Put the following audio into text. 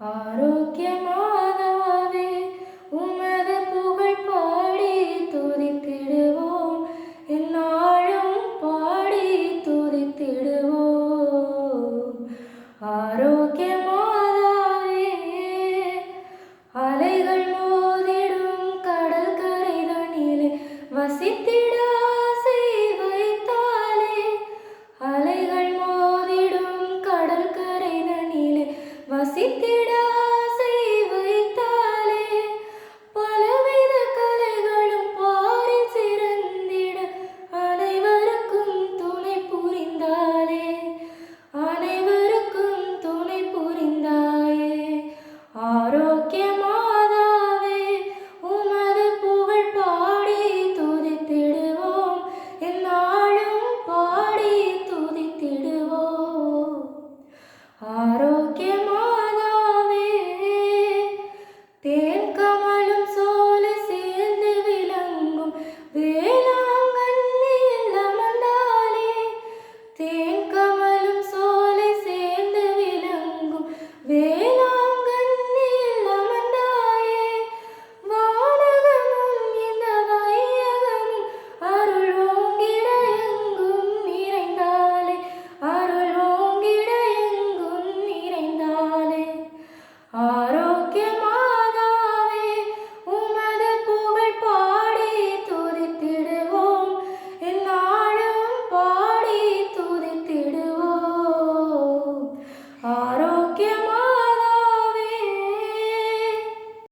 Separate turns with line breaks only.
ஆரோக்கியமானவே உமது புகழ் பாடி துதித்திடுவோம். இந்நாளும் பாடி துதித்திடுவோம். ஆரோக்கியமானவே அலைகள் மோதிடும் கடற்கரை தண்ணிலே வசித்தி